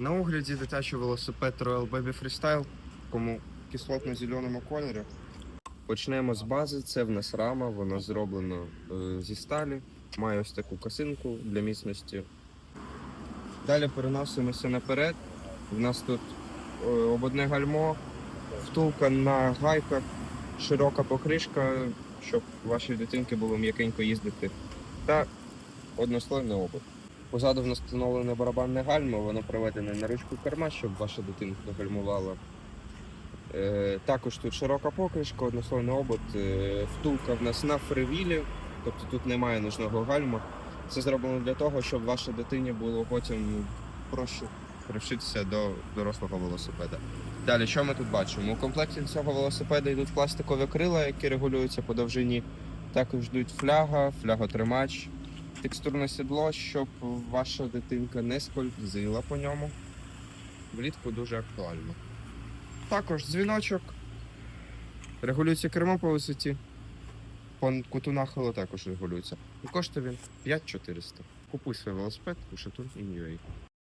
На огляді дитячий велосипед Royal Baby Freestyle, кому кислотно-зеленому кольорі. Почнемо з бази. Це в нас рама, вона зроблена е, зі сталі. Має ось таку косинку для міцності. Далі переносимося наперед. У нас тут е, ободне гальмо, втулка на гайках, широка покришка, щоб вашій дитинки було м'якенько їздити. Та однослойний обод. Позаду в нас встановлене барабанне гальмо, воно проведене на ручку керма, щоб ваша дитинка гальмувала. Е, також тут широка покришка, однослойний обод, е, втулка в нас на фривілі, тобто тут немає нужного гальма. Це зроблено для того, щоб вашій дитині було потім проще привчитися до дорослого велосипеда. Далі, що ми тут бачимо? У комплекті цього велосипеда йдуть пластикові крила, які регулюються по довжині. Також йдуть фляга, фляготримач, текстурне сідло, щоб ваша дитинка не скользила по ньому. Влітку дуже актуально. Також дзвіночок. Регулюється кермо по висоті. По куту нахилу також регулюється. І коштує він 5400. Купуй свій велосипед у Шатун і